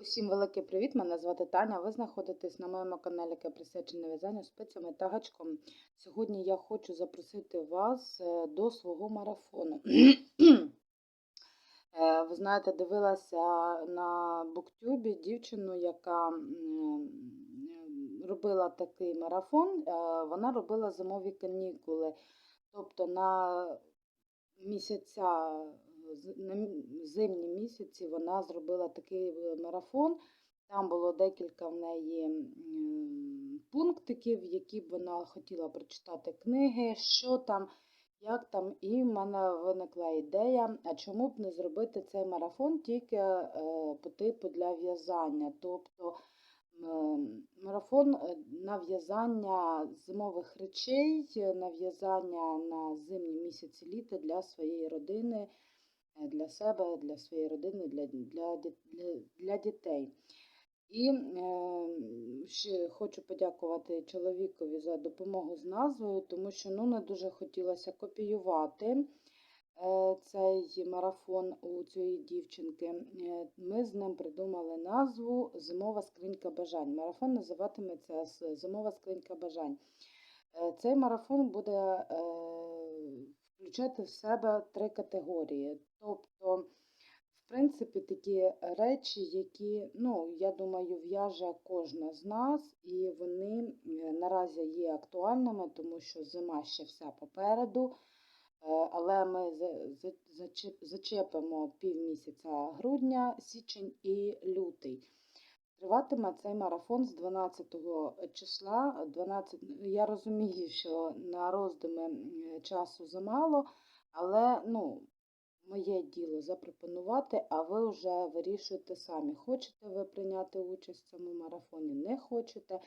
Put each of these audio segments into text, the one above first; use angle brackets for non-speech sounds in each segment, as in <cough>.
Усім великий привіт! Мене звати Таня. Ви знаходитесь на моєму каналі, яке присвячене в'язанню спицями та гачком. Сьогодні я хочу запросити вас е, до свого марафону. <clears throat> Е, Ви знаєте, дивилася на буктюбі дівчину, яка робила такий марафон. Е, Вона робила зимові канікули. Тобто на місяця, на зимні місяці вона зробила такий е, марафон. Там було декілька в неї пунктиків, які б вона хотіла прочитати книги, що там, як там. І в мене виникла ідея, а чому б не зробити цей марафон тільки е, по типу для в'язання. Тобто марафон е, на в'язання зимових речей, е, на зимні місяці літа для своєї родини, е, для себе, для своєї родини, для, для, для, для дітей. І е, ще хочу подякувати чоловікові за допомогу з назвою, тому що ну, не дуже хотілося копіювати е, цей марафон у цієї дівчинки. Е, Ми з ним придумали назву Зимова скринька бажань. Марафон називатиметься Зимова скринька бажань. Е, Цей марафон буде е, включати в себе три категорії. Тобто, в принципі, такі речі, які, ну, я думаю, в'яже кожна з нас, і вони е, наразі є актуальними, тому що зима ще вся попереду. Е, Але ми за- за- зачеп- зачепимо півмісяця грудня, січень і лютий. Триватиме цей марафон з 12 числа. 12... Я розумію, що на роздуми часу замало, але ну, моє діло запропонувати, а ви вже вирішуєте самі, хочете ви прийняти участь в цьому марафоні, не хочете.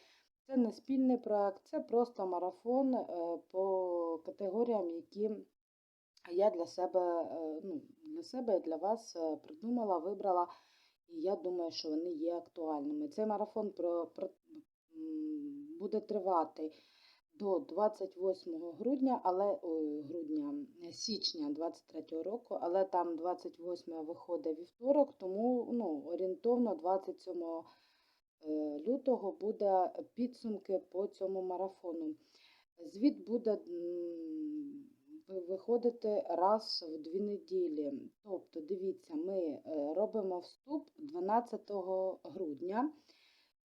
Це не спільний проект, це просто марафон е, по категоріям, які я для себе, е, ну, для себе і для вас е, придумала, вибрала, і я думаю, що вони є актуальними. Цей марафон про, про, буде тривати до 28 грудня, але ой, грудня, січня 23 року, але там 28 виходить вівторок, тому ну, орієнтовно 27 е, лютого буде підсумки по цьому марафону. Звіт буде виходити раз в дві неділі. Тобто, дивіться, ми е, робимо вступ 12 грудня.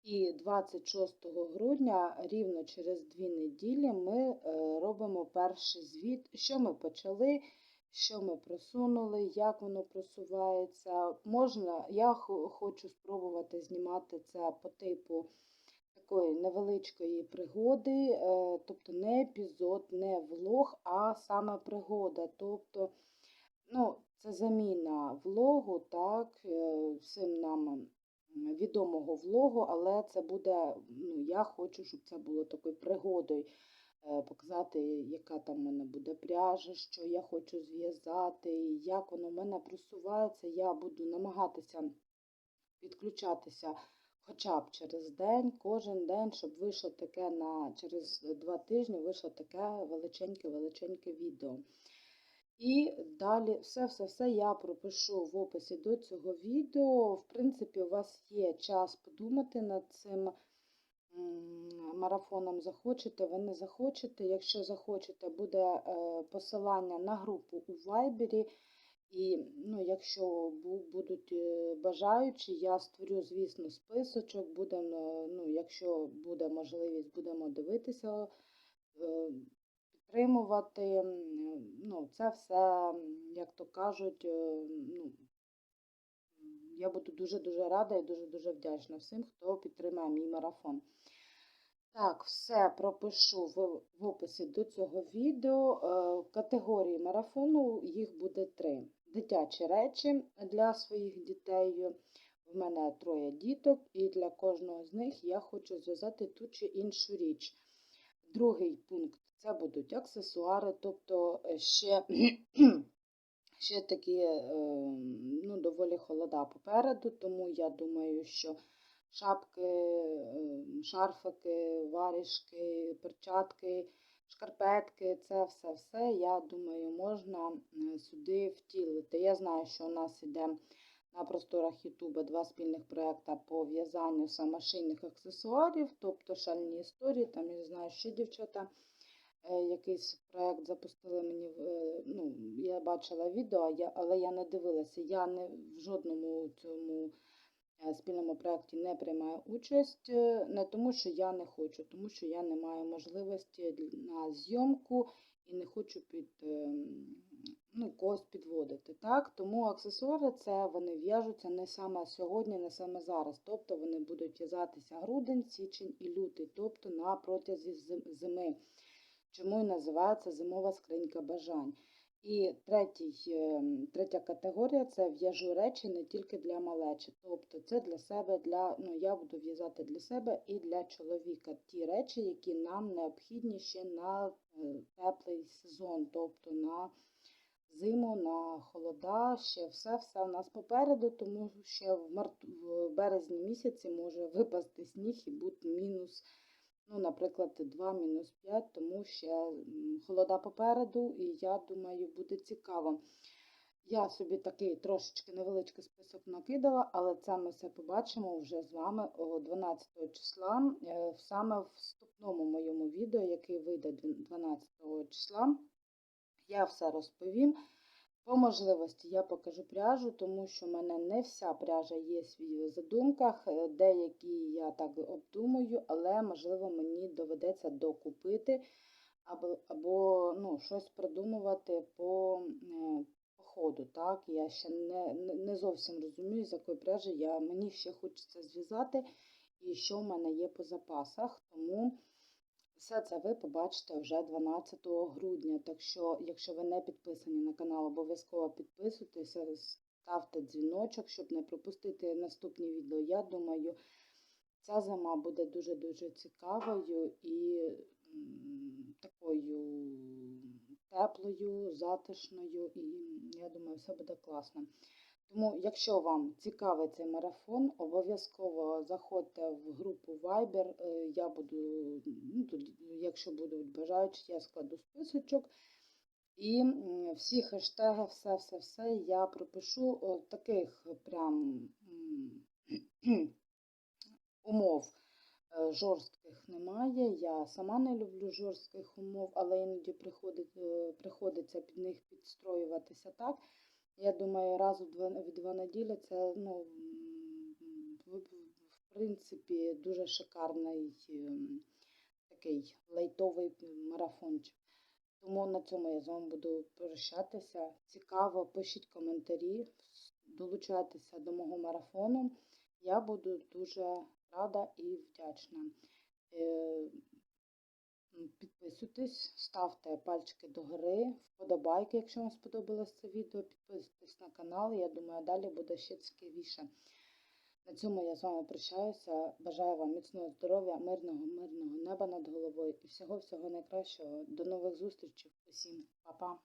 І 26 грудня, рівно через дві неділі, ми е, робимо перший звіт, що ми почали, що ми просунули, як воно просувається. Можна, я хочу спробувати знімати це по типу такої невеличкої пригоди, е, тобто не епізод, не влог, а саме пригода. Тобто, ну, це заміна влогу, так, е, всім нам відомого влогу, але це буде, ну, я хочу, щоб це було такою пригодою. е, Показати, яка там в мене буде пряжа, що я хочу зв'язати, як воно в мене просувається. Я буду намагатися підключатися хоча б через день, кожен день, щоб вийшло таке на через два тижні вийшло таке величеньке-величеньке відео. І далі все-все-все я пропишу в описі до цього відео. В принципі, у вас є час подумати над цим марафоном. Захочете, ви не захочете. Якщо захочете, буде е, посилання на групу у Вайбері. І ну, якщо будуть е, бажаючі, я створю, звісно, списочок. Будемо, ну, якщо буде можливість, будемо дивитися, е, підтримувати. Ну, це все, як то кажуть, е, ну, я буду дуже-дуже рада і дуже-дуже вдячна всім, хто підтримає мій марафон. Так, все пропишу в, в описі до цього відео. Е, Категорії марафону їх буде три. Дитячі речі для своїх дітей. В мене троє діток, і для кожного з них я хочу зв'язати ту чи іншу річ. Другий пункт це будуть аксесуари, тобто е, ще, <clears throat> ще такі е, ну, доволі холода попереду, тому я думаю, що шапки, е, шарфики, варішки, перчатки, шкарпетки, це все-все, я думаю, можна сюди втілити. Я знаю, що у нас іде на просторах Ютуба два спільних проекти по в'язанню самошийних аксесуарів, тобто шальні історії. Там я знаю, що дівчата е, якийсь проект запустили мені. е, Ну, я бачила відео, але я не дивилася. Я не в жодному цьому спільному проєкті не приймаю участь, е, не тому, що я не хочу, тому що я не маю можливості на зйомку і не хочу під ем, ну, когось підводити. Так? Тому аксесуари це вони в'яжуться не саме сьогодні, не саме зараз. Тобто вони будуть в'язатися грудень, січень і лютий, тобто на протязі зими. Чому і називається зимова скринька бажань. І третій, ем, третя категорія це в'яжу речі не тільки для малечі. Тобто це для себе, для, ну, я буду в'язати для себе і для чоловіка ті речі, які нам необхідні ще на е, теплий сезон, тобто на зиму, на холода, ще все-все в нас попереду, тому ще в, март, в березні місяці може випасти сніг і бути мінус ну, наприклад, 2 мінус 5, тому ще холода попереду, і я думаю, буде цікаво. Я собі такий трошечки невеличкий список накидала, але це ми все побачимо вже з вами о 12 числа, е, саме в вступному моєму відео, яке вийде дві- 12 числа. Я все розповім. По можливості я покажу пряжу, тому що в мене не вся пряжа є в задумках. е, Деякі я так обдумую, але можливо мені доведеться докупити або, або ну, щось придумувати по, е, по ходу. Так? Я ще не, не зовсім розумію, з якої пряжі я, мені ще хочеться зв'язати і що в мене є по запасах. Тому все це ви побачите вже 12 грудня. Так що, якщо ви не підписані на канал, обов'язково підписуйтеся, ставте дзвіночок, щоб не пропустити наступні відео. Я думаю, ця зима буде дуже-дуже цікавою і такою теплою, затишною, і я думаю, все буде класно. Тому, якщо вам цікавий цей марафон, обов'язково заходьте в групу Viber. Е, Я буду, ну, якщо будуть бажаючі, я складу списочок. І всі хештеги, все-все-все я пропишу. Таких прям <clears throat> умов е, жорстких немає. Я сама не люблю жорстких умов, але іноді приходить, е, приходиться під них підстроюватися так. Я думаю, раз у два, в два неділі це ну, в, в принципі дуже шикарний ем, такий лайтовий марафончик. Тому на цьому я з вами буду прощатися. Цікаво, пишіть коментарі, долучайтеся до мого марафону. Я буду дуже рада і вдячна. Підписуйтесь, ставте пальчики догори, вподобайки, якщо вам сподобалось це відео. Підписуйтесь на канал. Я думаю, далі буде ще цікавіше. На цьому я з вами прощаюся. Бажаю вам міцного здоров'я, мирного, мирного неба над головою і всього-всього найкращого. До нових зустрічей. Усім па-па.